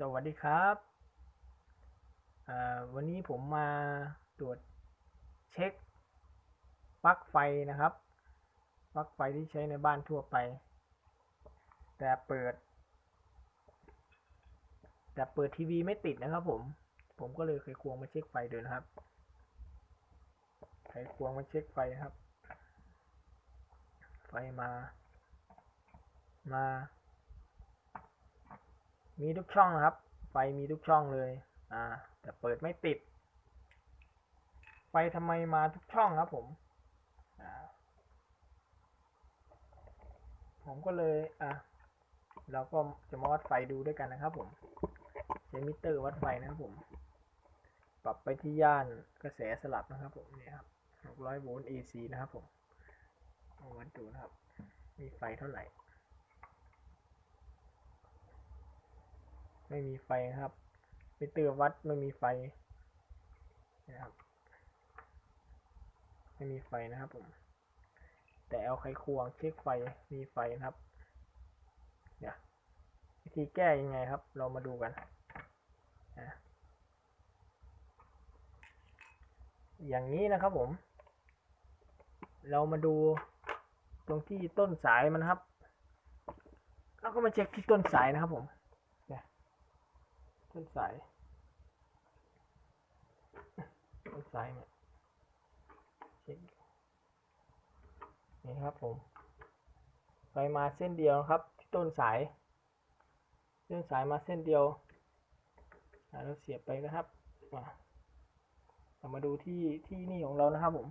สวัสดีครับ วันนี้ผมมาตรวจเช็คปลั๊กไฟนะครับ ปลั๊กไฟที่ใช้ในบ้านทั่วไป แต่เปิด แต่เปิดทีวีไม่ติดนะครับผม ผมก็เลยไขควงมาเช็คไฟดูนะครับไขควงมาเช็คไฟครับ ไฟมา มา มีทุกช่องนะครับ ไฟมีทุกช่องเลย อ่า แต่เปิดไม่ติด ไฟทำไมมาทุกช่องครับ ผมอ่าผมก็เลย อะ เราก็จะมาวัดไฟดูด้วยกันนะครับ ผมใช้มิเตอร์วัดไฟนะครับผม ปรับไปที่ย่านกระแสสลับนะครับ ผมเนี่ยครับ600โวลต์ AC นะครับผมเอาวัดดูนะครับ มีไฟเท่าไหร่ ไม่มีไฟครับมิเตอร์วัดไม่มีไฟนะครับ ไม่มีไฟนะครับผม แต่เอาไขควงเช็คไฟมีไฟนะครับเนี่ยวิธีแก้ยังไงครับ เรามาดูกันนะอย่างนี้นะครับผม เรามาดูตรงที่ต้นสายมันครับ แล้วก็มาเช็คที่ต้นสายนะครับผม ต้นสายต้นสายเนี่ยเช็คนี่ครับผมไฟมาเส้นเดียวครับ ที่ต้นสาย เส้นสายมาเส้นเดียวอ่าเราเสียบไปนะครับมาเรามาดูที่ที่นี่ของเรานะครับผม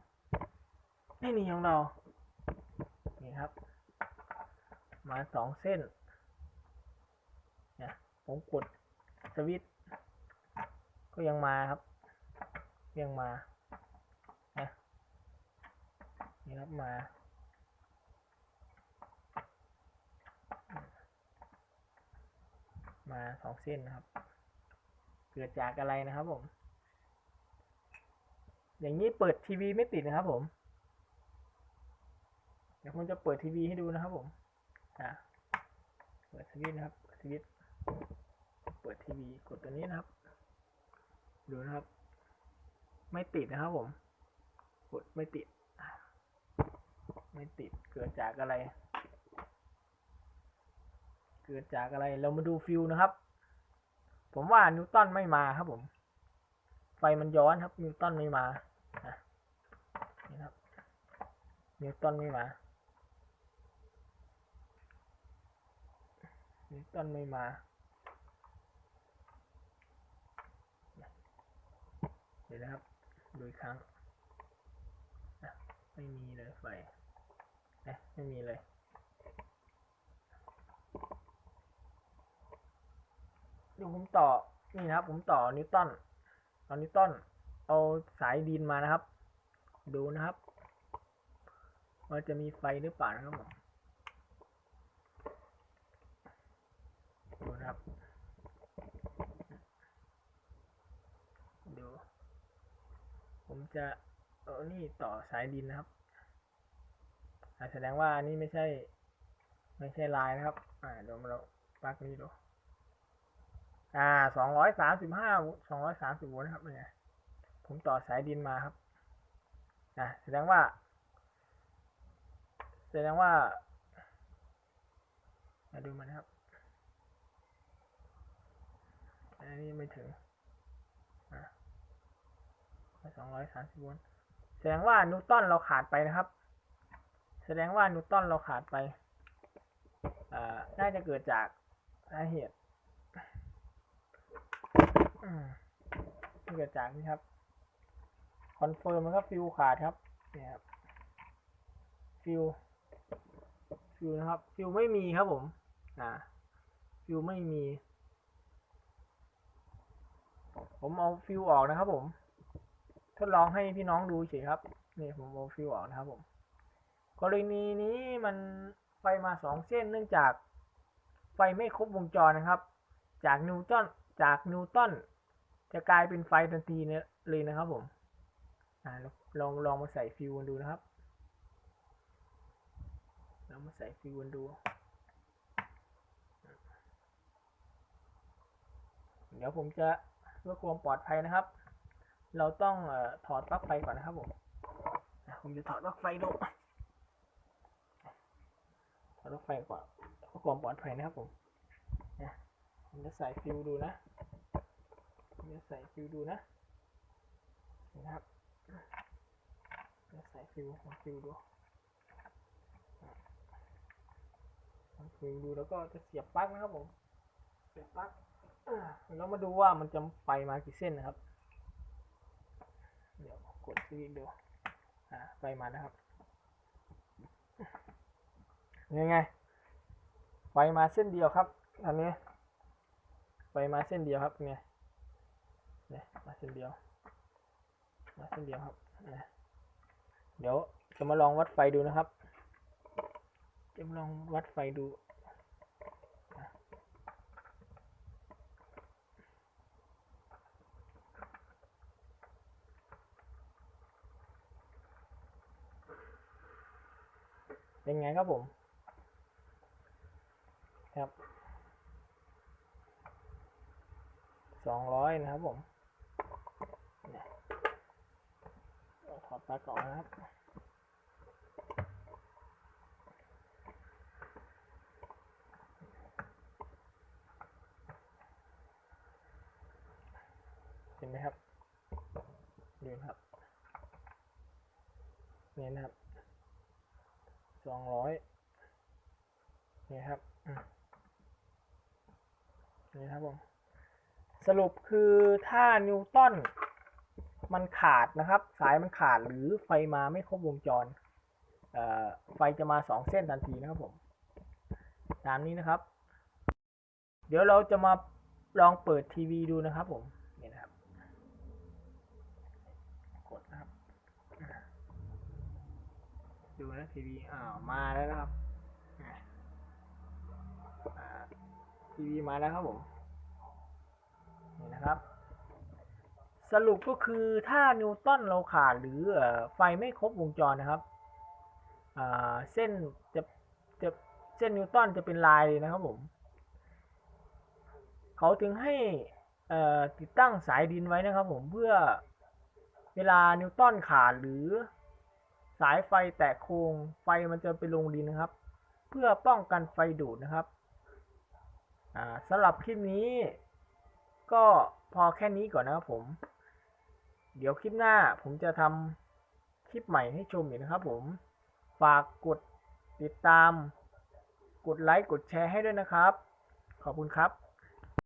นี่นี่ของเรานี่ครับ มาสองเส้นนี่ยผมกด สวิตช์ก็ยังมาครับ ยังมานะนี่ครับมามาสองเส้นนะครับ เกิดจากอะไรนะครับผม อย่างนี้เปิดทีวีไม่ติดนะครับผม เดี๋ยวผมจะเปิดทีวีให้ดูนะครับผม อะเปิดสวิตช์นะครับสวิตช์ เปิดทีวีกดตัวนี้นะครับ ดูนะครับ ไม่ติดนะครับผม กดไม่ติด ไม่ติดเกิดจากอะไร เกิดจากอะไรเรามาดูฟิวนะครับ ผมว่านิวตันไม่มาครับผม ไฟมันย้อนครับ นิวตันไม่มาอะนี่ครับนิวตันไม่มานิวตันไม่มา ดี๋ยวนะครับดูอีกครั้งไม่มีเลยไฟนะไม่มีเลยดูผมต่อนี่นะครับ ผมต่อนิวตันเอานิวตันเอาสายดินมานะครับ ดูนะครับว่าจะมีไฟหรือเปล่านะครับผมดูนะครับ ดู ผมจะเอานี่ต่อสายดินนะครับแสดงว่าอันนี้ไม่ใช่ ไม่ใช่ลายนะครับ อ่าเดี๋ยวมาเราปักนี้ดูอ่าสองร้อยสามสิบห้าสองร้อยสามสิบโวลต์ครับเนี่ยผมต่อสายดินมาครับอ่าแสดงว่า แสดงว่า มาดูมันครับ อันนี้ไม่ถึง สองร้อยสามสิบโวลต์แสดงว่านิวตันเราขาดไปนะครับ แสดงว่านิวตันเราขาดไปน่าจะเกิดจากสาเหตุเกิดจากนี่ครับ คอนเฟิร์มนะครับฟิวขาดครับ เนี่ยครับ ฟิว ฟิวนะครับ ฟิวไม่มีครับผม อ่า ฟิวไม่มี ผมเอาฟิวออกนะครับผม ดลองให้พี่น้องดูเฉยครับนี่ผมเอาฟิวออกนะครับผมกรณีนี้มันไฟมาสองเส้นเนื่องจากไฟไม่ครบวงจรนะครับ จากนิวตันจากนิวตันจะกลายเป็นไฟทันทีเนี่ยเลยนะครับผมอ่าลองลองมาใส่ฟิวกันดูนะครับลองมาใส่ฟิวกันดู เดี๋ยวผมจะเพื่อความปลอดภัยนะครับ เราต้องอถอดปลั๊กไฟก่อนนะครับผมผมจะถอดปลั๊กไฟดูถอดปลั๊กไฟก่อนเพื่อความปลอดภัยนะครับผมนะผมจะใส่ฟิวดูนะผมจะใส่ฟิวดูนะนะครับจะใส่ฟิวของฟิวดูของฟิวดูแล้วก็จะเสียบปลั๊กนะครับผมเสียบปลั๊กอ่าแล้วมาดูว่ามันจะไฟมากี่เส้นนะครับ เดี๋ยวกดสวิตช์ดูอ่าไฟมานะครับยังไงไฟมาเส้นเดียวครับ อันนี้ไฟมาเส้นเดียวครับไงเนี่ยมาเส้นเดียว มาเส้นเดียวครับเนี่ยเดี๋ยวจะมาลองวัดไฟดูนะครับ จะมาลองวัดไฟดู เป็นไงครับผม ครับสองร้อยนะครับผมเนี่ยเอาถอดปลั๊กก่อนนะครับ เห็นไหมครับดูนะครับ เนี่นะครับ สองร้อยนี่ครับนี่ครับผมสรุปคือถ้านิวตันมันขาดนะครับ สายมันขาดหรือไฟมาไม่ครบวงจรไฟจะมาสองเส้นทันทีนะครับผมตามนี้นะครับ เดี๋ยวเราจะมาลองเปิดทีวีดูนะครับผม นี่นะครับ กดนะครับ ดูนะทีวีอ้าวมาแล้วนะครับทีวีมาแล้วครับผมนี่นะครับ สรุปก็คือถ้านิวตันเราขาดหรือไฟไม่ครบวงจรนะครับเส้นจะจะเส้นนิวตันจะเป็นลายเลยนะครับผม เขาถึงให้ติดตั้งสายดินไว้นะครับผมเพื่อเวลานิวตันขาดหรือ สายไฟแตกโครงไฟมันจะไปลงดินนะครับ เพื่อป้องกันไฟดูดนะครับสำหรับคลิปนี้ ก็พอแค่นี้ก่อนนะครับผม เดี๋ยวคลิปหน้าผมจะทำคลิปใหม่ให้ชมอีกนะครับผม ฝากกดติดตาม กดไลค์ กดแชร์ให้ด้วยนะครับ ขอบคุณครับ